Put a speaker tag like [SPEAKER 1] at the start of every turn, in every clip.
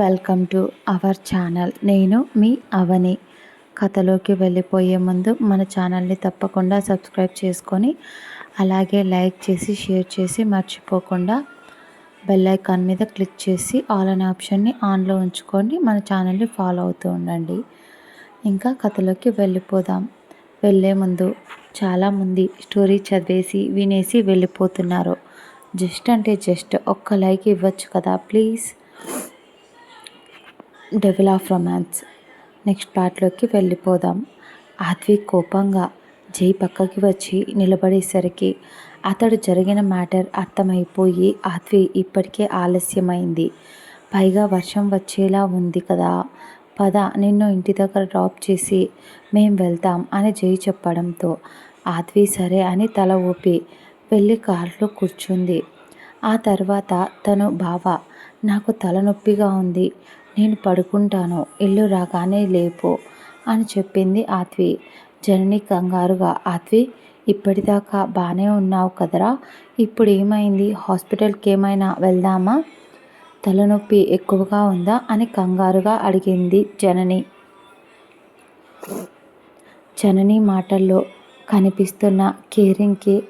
[SPEAKER 1] Welcome to our channel. నేను మీ అవని. కథలోకి వెళ్ళిపోయే ముందు మన ఛానల్ని తప్పకుండా సబ్స్క్రైబ్ చేసుకొని అలాగే లైక్ చేసి షేర్ చేసి మర్చిపోకుండా బెల్ ఐకాన్ మీద క్లిక్ చేసి ఆల్ అనే ఆప్షన్ని ఆన్లో ఉంచుకొని మన ఛానల్ని ఫాలో అవుతూ ఉండండి. ఇంకా కథలోకి వెళ్ళిపోదాం. వెళ్ళే ముందు చాలామంది స్టోరీ చదివేసి వినేసి వెళ్ళిపోతున్నారు. జస్ట్ అంటే జస్ట్ ఒక్క లైక్ ఇవ్వచ్చు కదా please. Devil of romance next పార్ట్లోకి వెళ్ళిపోదాం. ఆద్వి కోపంగా జై పక్కకి వచ్చి నిలబడేసరికి అతడు జరిగిన మ్యాటర్ అర్థమైపోయి ఆద్వి ఇప్పటికే ఆలస్యమైంది. పైగా వర్షం వచ్చేలా ఉంది కదా. పద నిన్ను ఇంటి దగ్గర డ్రాప్ చేసి మేం వెళ్తాం అని జై చెప్పడంతో ఆద్వి సరే అని తల ఊపి వెళ్ళి కారులో కూర్చుంది. ఆ తర్వాత తను బావ నాకు తలనొప్పిగా ఉంది. నేను పడుకుంటాను ఇల్లు రాగానే లేపు అని చెప్పింది ఆత్వి. జనని కంగారుగా ఆత్వి ఇప్పటిదాకా బాగానే ఉన్నావు కదరా? ఇప్పుడు ఏమైంది? హాస్పిటల్కి ఏమైనా వెళ్దామా? తలనొప్పి ఎక్కువగా ఉందా? అని కంగారుగా అడిగింది జనని. జనని మాటల్లో కనిపిస్తున్న కేరింగ్కి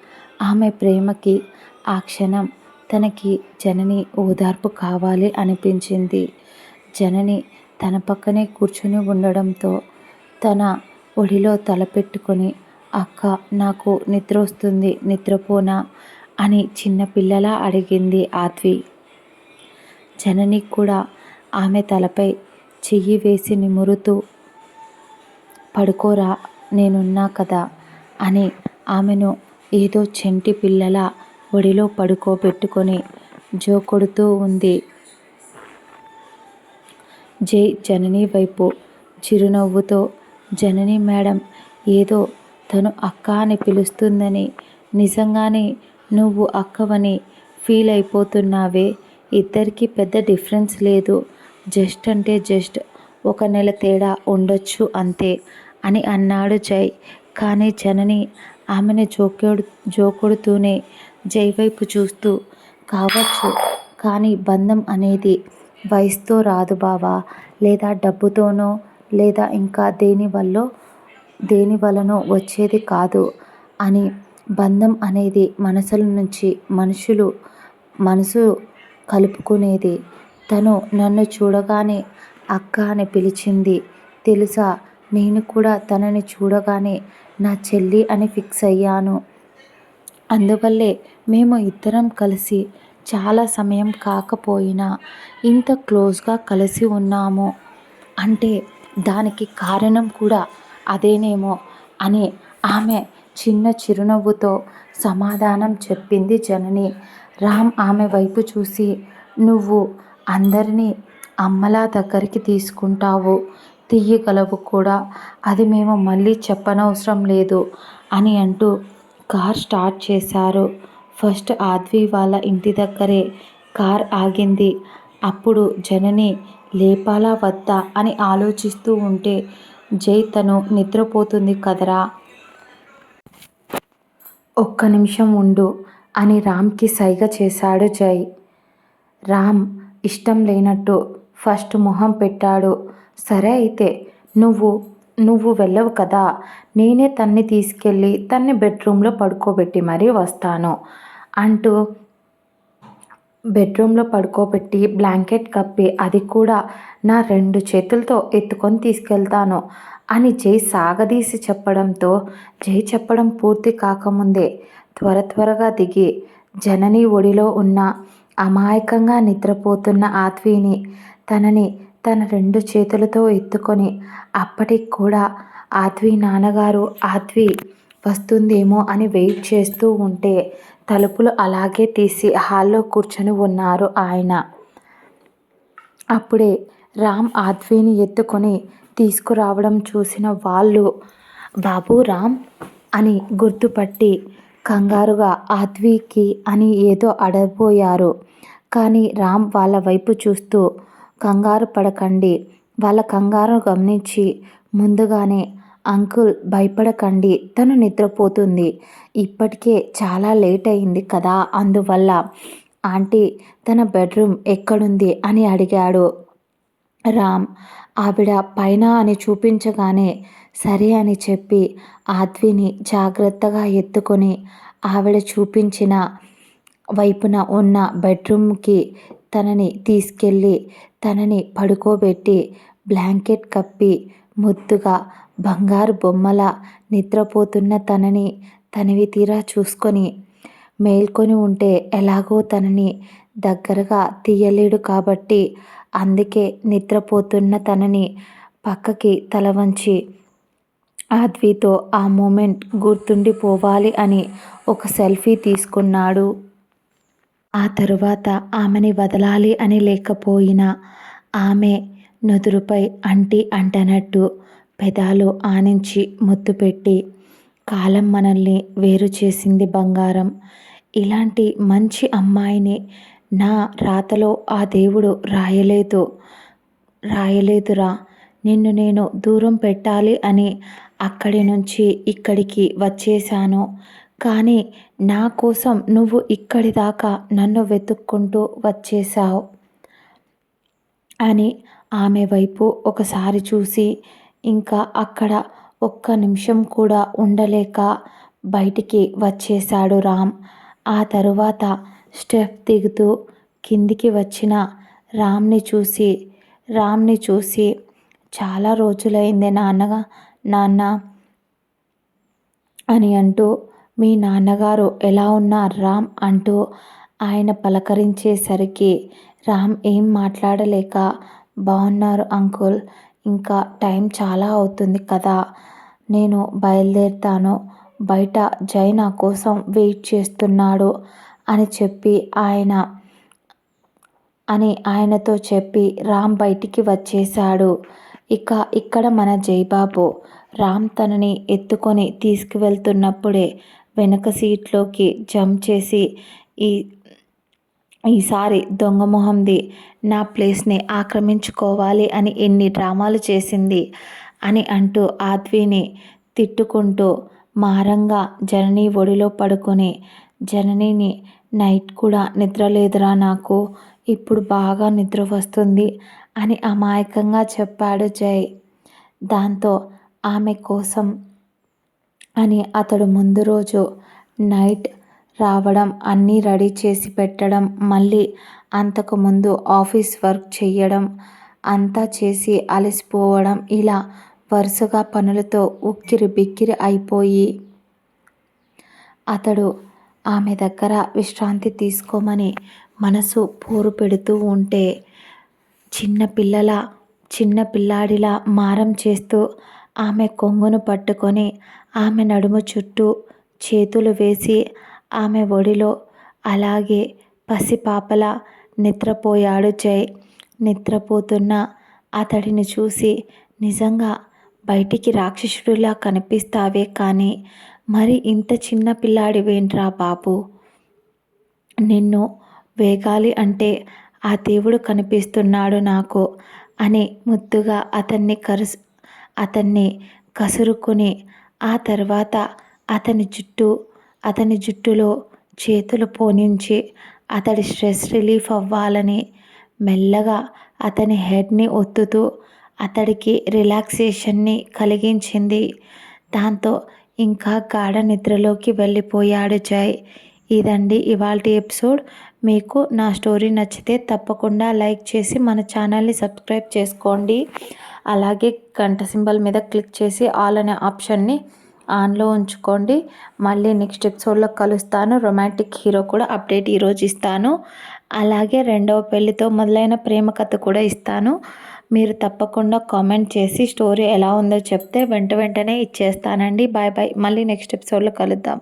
[SPEAKER 1] ఆమె ప్రేమకి ఆ క్షణం తనకి జనని ఓదార్పు కావాలి అనిపించింది. జనని తన పక్కనే కూర్చుని ఉండడంతో తన ఒడిలో తలపెట్టుకొని అక్క నాకు నిద్ర వస్తుంది నిద్రపోనా? అని చిన్నపిల్లలా అడిగింది ఆత్వి జనని కూడా ఆమె తలపై చెయ్యి వేసి నిమురుతూ పడుకోరా నేనున్నా కదా అని ఆమెను ఏదో చెంటి పిల్లల ఒడిలో పడుకోబెట్టుకొని జో కొడుతూ ఉంది. జై జనని వైపు చిరునవ్వుతో జనని మేడం ఏదో తను అక్క అని పిలుస్తుందని నిజంగానే నువ్వు అక్కవని ఫీల్ అయిపోతున్నావే. ఇద్దరికి పెద్ద డిఫరెన్స్ లేదు. జస్ట్ అంటే జస్ట్ ఒక నెల తేడా ఉండొచ్చు అంతే అని అన్నాడు జై. కానీ జనని ఆమెను జోకేడు జోకొడుతూనే జై వైపు చూస్తూ కావచ్చు కానీ బంధం అనేది వయసుతో రాదు బావా. లేదా డబ్బుతోనో లేదా ఇంకా దేని దేనివలనో దేని వలనో వచ్చేది కాదు అని బంధం అనేది మనసుల నుంచి మనుషులు మనసు కలుపుకునేది. తను నన్ను చూడగానే అక్క అని పిలిచింది. తెలుసా? నేను కూడా తనని చూడగానే నా చెల్లి అని ఫిక్స్ అయ్యాను. అందువల్లే మేము ఇద్దరం కలిసి చాలా సమయం కాకపోయినా ఇంత క్లోజ్గా కలిసి ఉన్నాము. అంటే దానికి కారణం కూడా అదేనేమో అని ఆమె చిన్న చిరునవ్వుతో సమాధానం చెప్పింది జనని. రామ్ ఆమె వైపు చూసి నువ్వు అందరినీ అమ్మలా దగ్గరికి తీసుకుంటావు. తీయగలవు కూడా. అది మేము మళ్ళీ చెప్పనవసరం లేదు అని అంటూ కార్ స్టార్ట్ చేశారు. ఫస్ట్ ఆద్వి వాళ్ళ ఇంటి దగ్గరే కార్ ఆగింది. అప్పుడు జనని లేపాలా వద్దా అని ఆలోచిస్తూ ఉంటే జై తను నిద్రపోతుంది కదరా. ఒక్క నిమిషం ఉండు అని రామ్కి సైగ చేశాడు జై. రామ్ ఇష్టం లేనట్టు ఫస్ట్ మొహం పెట్టాడు. సరే అయితే నువ్వు నువ్వు వెళ్ళవు కదా. నేనే తన్ని తీసుకెళ్ళి తన్ని బెడ్రూమ్లో పడుకోబెట్టి మరీ వస్తాను. అంటూ బెడ్రూమ్లో పడుకోబెట్టి బ్లాంకెట్ కప్పి అది కూడా నా రెండు చేతులతో ఎత్తుకొని తీసుకెళ్తాను అని జై సాగదీసి చెప్పడంతో జై చెప్పడం పూర్తి కాకముందే త్వర త్వరగా దిగి జనని ఒడిలో ఉన్న అమాయకంగా నిద్రపోతున్న ఆత్వీని తనని తన రెండు చేతులతో ఎత్తుకొని అప్పటికి కూడా ఆత్వి నాన్నగారు ఆత్వి వస్తుందేమో అని వెయిట్ చేస్తూ ఉంటే తలుపులు అలాగే తీసి హాల్లో కూర్చొని ఉన్నారు ఆయన. అప్పుడే రామ్ ఆద్విని ఎత్తుకొని తీసుకురావడం చూసిన వాళ్ళు బాబు రామ్ అని గుర్తుపట్టి కంగారుగా ఆద్వికి అని ఏదో అడగబోయారు. కానీ రామ్ వాళ్ళ వైపు చూస్తూ కంగారు పడకండి వాళ్ళ కంగారు గమనించి ముందుగానే అంకుల్ భయపడకండి. తను నిద్రపోతుంది. ఇప్పటికే చాలా లేట్ అయింది కదా? అందువల్ల ఆంటీ తన బెడ్రూమ్ ఎక్కడుంది అని అడిగాడు. రామ్ ఆవిడ పైన అని చూపించగానే సరే అని చెప్పి ఆద్విని జాగ్రత్తగా ఎత్తుకొని ఆవిడ చూపించిన వైపున ఉన్న బెడ్రూమ్కి తనని తీసుకెళ్ళి తనని పడుకోబెట్టి బ్లాంకెట్ కప్పి ముద్దుగా బంగారు బొమ్మల నిద్రపోతున్న తనని తనివి తీరా చూసుకొని మేల్కొని ఉంటే ఎలాగో తనని దగ్గరగా తీయలేడు కాబట్టి అందుకే నిద్రపోతున్న తనని పక్కకి తల వంచి ఆద్వితో ఆ మూమెంట్ గుర్తుండిపోవాలి అని ఒక సెల్ఫీ తీసుకున్నాడు. ఆ తరువాత ఆమెని వదలాలి అని లేకపోయినా ఆమె నుదురుపై అంటి అంటనట్టు పెదాలు ఆనించి ముద్దు పెట్టి కాలం మనల్ని వేరు చేసింది బంగారం. ఇలాంటి మంచి అమ్మాయిని నా రాతలో ఆ దేవుడు రాయలేదు. రాయలేదురా నిన్ను నేను దూరం పెట్టాలి అని అక్కడి నుంచి ఇక్కడికి వచ్చేశాను. కానీ నా కోసం నువ్వు ఇక్కడి దాకా నన్ను వెతుక్కుంటూ వచ్చేసావు అని ఆమె వైపు ఒకసారి చూసి ఇంకా అక్కడ ఒక్క నిమిషం కూడా ఉండలేక బయటికి వచ్చేశాడు రామ్. ఆ తరువాత స్టెప్ దిగుతూ కిందికి వచ్చిన రామ్ని చూసి రామ్ని చూసి చాలా రోజులైంది నాన్నగా నాన్న అని అంటూ మీ నాన్నగారు ఎలా ఉన్నారు రామ్? అంటూ ఆయన పలకరించేసరికి రామ్ ఏం మాట్లాడలేక బాగున్నారు అంకుల్. ఇంకా టైం చాలా అవుతుంది కదా. నేను బయలుదేరుతాను. బయట జై నా కోసం వెయిట్ చేస్తున్నాడు అని చెప్పి ఆయన అని ఆయనతో చెప్పి రామ్ బయటికి వచ్చేశాడు. ఇక ఇక్కడ మన జైబాబు రామ్ తనని ఎత్తుకొని తీసుకువెళ్తున్నప్పుడే వెనక సీట్లోకి జంప్ చేసి ఈ ఈసారి దొంగ మొహంది నా ప్లేస్ని ఆక్రమించుకోవాలి అని ఎన్ని డ్రామాలు చేసింది అని అంటూ ఆద్విని తిట్టుకుంటూ మారంగా జనని ఒడిలో పడుకొని జననిని నైట్ కూడా నిద్ర లేదురా నాకు ఇప్పుడు బాగా నిద్ర వస్తుంది అని అమాయకంగా చెప్పాడు జై. దాంతో ఆమె కోసం అని అతడు ముందు రోజు నైట్ రావడం అన్నీ రెడీ చేసి పెట్టడం మళ్ళీ అంతకుముందు ఆఫీస్ వర్క్ చేయడం అంతా చేసి అలసిపోవడం ఇలా వరుసగా పనులతో ఉక్కిరి బిక్కిరి అయిపోయి. అతడు ఆమె దగ్గర విశ్రాంతి తీసుకోమని మనసు పోరు పెడుతూ ఉంటే చిన్న పిల్లల చిన్న పిల్లాడిలా మారం చేస్తూ ఆమె కొంగును పట్టుకొని ఆమె నడుము చుట్టూ చేతులు వేసి ఆమె ఒడిలో అలాగే పసిపాపలా నిద్రపోయాడు జై. నిద్రపోతున్న అతడిని చూసి నిజంగా బయటికి రాక్షసుడిలా కనిపిస్తావే కానీ మరి ఇంత చిన్న పిల్లాడివేంట్రా బాబు? నిన్ను వేగాలి అంటే ఆ దేవుడు కనిపిస్తున్నాడు నాకు అని ముద్దుగా అతన్ని కరుసు అతన్ని కసురుకొని ఆ తర్వాత అతని చుట్టూ అతని జుట్టులో చేతులు పోనించి అతడి స్ట్రెస్ రిలీఫ్ అవ్వాలని మెల్లగా అతని హెడ్ని ఒత్తుతూ అతడికి రిలాక్సేషన్ని కలిగించింది. దాంతో ఇంకా గాఢ నిద్రలోకి వెళ్ళిపోయాడు జై. ఇదండి ఇవాళ ఎపిసోడ్. మీకు నా స్టోరీ నచ్చితే తప్పకుండా లైక్ చేసి మన ఛానల్ని సబ్స్క్రైబ్ చేసుకోండి. అలాగే గంట సింబల్ మీద క్లిక్ చేసి ఆల్ అనే ఆప్షన్ని ఆన్లో ఉంచుకోండి. మళ్ళీ నెక్స్ట్ ఎపిసోడ్లో కలుస్తాను. రొమాంటిక్ హీరో కూడా అప్డేట్ ఈరోజు ఇస్తాను. అలాగే రెండవ పెళ్ళితో మొదలైన ప్రేమ కథ కూడా ఇస్తాను. మీరు తప్పకుండా కామెంట్ చేసి స్టోరీ ఎలా ఉందో చెప్తే వెంట వెంటనే ఇచ్చేస్తానండి. Bye bye. మళ్ళీ నెక్స్ట్ ఎపిసోడ్లో కలుద్దాం.